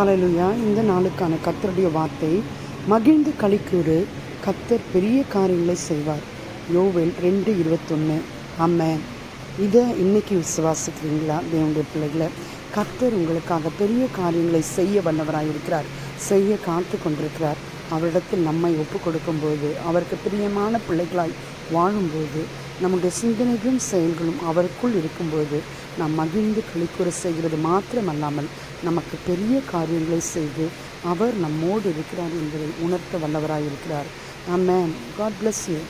ஹலலுயா இந்த நாளுக்கான கத்தருடைய வார்த்தை மகிழ்ந்து களிக்கூறு கத்தர் பெரிய காரியங்களை செய்வார். யோவேல் ரெண்டு இருபத்தொன்று ஆமாம் இதை இன்னைக்கு விசுவாசிக்கிறீங்களா? தேவனுடைய பிள்ளைகளை கத்தர் உங்களுக்காக பெரிய காரியங்களை செய்ய வல்லவராய் இருக்கிறார் செய்ய காத்து கொண்டிருக்கிறார். அவரிடத்தில் நம்மை ஒப்பு கொடுக்கும்போது அவருக்கு பிரியமான பிள்ளைகளாய் வாழும்போது நம்முடைய சிந்தனைகளும் செயல்களும் அவருக்குள் இருக்கும்போது நாம் மகிழ்ந்து களிக்கூற செய்கிறது மாத்திரமல்லாமல் நமக்கு பெரிய காரியங்களை செய்து அவர் நம்மோடு இருக்கிறார் என்பதை உணர்த்த வல்லவராக இருக்கிறார் ஆமென் காட் பிளஸ் யூ